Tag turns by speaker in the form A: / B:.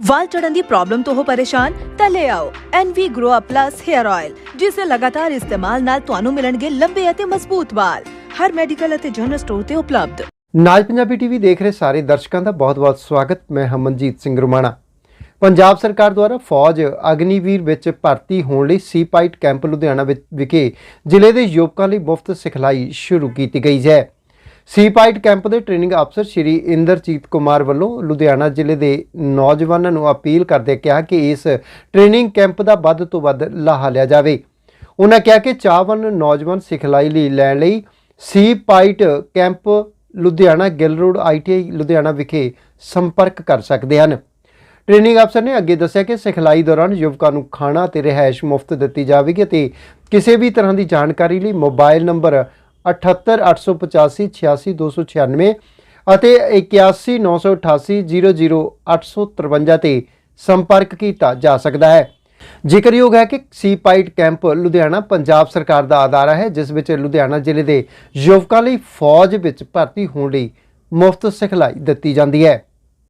A: ਵਾਲ ਝੜਨ ਦੀ problem ਤੋਂ ਹੋ ਪਰੇਸ਼ਾਨ, ਤਾਂ ਲੈ ਆਓ NV Grow Up Plus Hair Oil, ਜਿਸ ਦੇ ਲਗਾਤਾਰ ਇਸਤੇਮਾਲ ਨਾਲ ਤੁਹਾਨੂੰ ਮਿਲਣਗੇ ਲੰਬੇ ਅਤੇ ਮਜ਼ਬੂਤ ਵਾਲ। ਹਰ ਮੈਡੀਕਲ ਅਤੇ ਜਨਰਲ ਸਟੋਰ ਤੇ ਉਪਲਬਧ।
B: ਨਾਜ ਪੰਜਾਬੀ ਟੀਵੀ ਦੇਖ ਰਹੇ ਸਾਰੇ ਦਰਸ਼ਕਾਂ ਦਾ ਬਹੁਤ-ਬਹੁਤ ਸਵਾਗਤ। ਮੈਂ ਹਮਨਜੀਤ ਸਿੰਘ ਰੁਮਾਣਾ। ਪੰਜਾਬ ਸਰਕਾਰ ਦੁਆਰਾ ਫੌਜ ਅਗਨੀਵੀਰ ਵਿੱਚ ਭਰਤੀ ਹੋਣ ਲਈ ਸੀਪਾਈਟ ਕੈਂਪ ਲੁਧਿਆਣਾ ਵਿਖੇ ਜ਼ਿਲ੍ਹੇ ਦੇ ਯੁਵਕਾਂ ਲਈ ਮੁਫਤ ਸਿਖਲਾਈ ਸ਼ੁਰੂ ਕੀਤੀ ਗਈ ਹੈ। ਸੀਪਾਈਟ ਕੈਂਪ ਦੇ ਟ੍ਰੇਨਿੰਗ ਅਫਸਰ ਸ਼੍ਰੀ ਇੰਦਰਜੀਤ ਕੁਮਾਰ ਵੱਲੋਂ ਲੁਧਿਆਣਾ ਜ਼ਿਲ੍ਹੇ ਦੇ ਨੌਜਵਾਨਾਂ ਨੂੰ ਅਪੀਲ ਕਰਦੇ ਕਿਹਾ ਕਿ ਇਸ ਟ੍ਰੇਨਿੰਗ ਕੈਂਪ ਦਾ ਵੱਧ ਤੋਂ ਵੱਧ ਲਾਹਾ ਲਿਆ ਜਾਵੇ। ਉਹਨਾਂ ਕਿਹਾ ਕਿ ਚਾਹਵਨ ਨੌਜਵਾਨ ਸਿਖਲਾਈ ਲਈ ਲੈਣ ਲਈ C PYTE camp Ludhiana Gill road ITI Ludhiana ਵਿਖੇ ਸੰਪਰਕ ਕਰ ਸਕਦੇ ਹਨ। ਟ੍ਰੇਨਿੰਗ ਅਫਸਰ ਨੇ ਅੱਗੇ ਦੱਸਿਆ ਕਿ ਸਿਖਲਾਈ ਦੌਰਾਨ ਯੁਵਕਾਂ ਨੂੰ ਖਾਣਾ ਤੇ ਰਿਹਾਇਸ਼ ਮੁਫਤ ਦਿੱਤੀ ਜਾਵੇਗੀ ਅਤੇ ਕਿਸੇ ਵੀ ਤਰ੍ਹਾਂ ਦੀ ਜਾਣਕਾਰੀ ਲਈ ਮੋਬਾਈਲ ਨੰਬਰ 7888586296 ਅਤੇ 8198800853 ਤੇ ਸੰਪਰਕ ਕੀਤਾ ਜਾ ਸਕਦਾ ਹੈ। ਜ਼ਿਕਰਯੋਗ ਹੈ ਕਿ C PYTE camp Ludhiana Punjab ਸਰਕਾਰ ਦਾ ਅਦਾਰਾ ਹੈ, ਜਿਸ ਵਿੱਚ ਲੁਧਿਆਣਾ ਜ਼ਿਲ੍ਹੇ ਦੇ ਯੁਵਕਾਂ ਲਈ ਫੌਜ ਵਿੱਚ ਭਰਤੀ ਹੋਣ ਲਈ ਮੁਫਤ ਸਿਖਲਾਈ ਦਿੱਤੀ ਜਾਂਦੀ ਹੈ।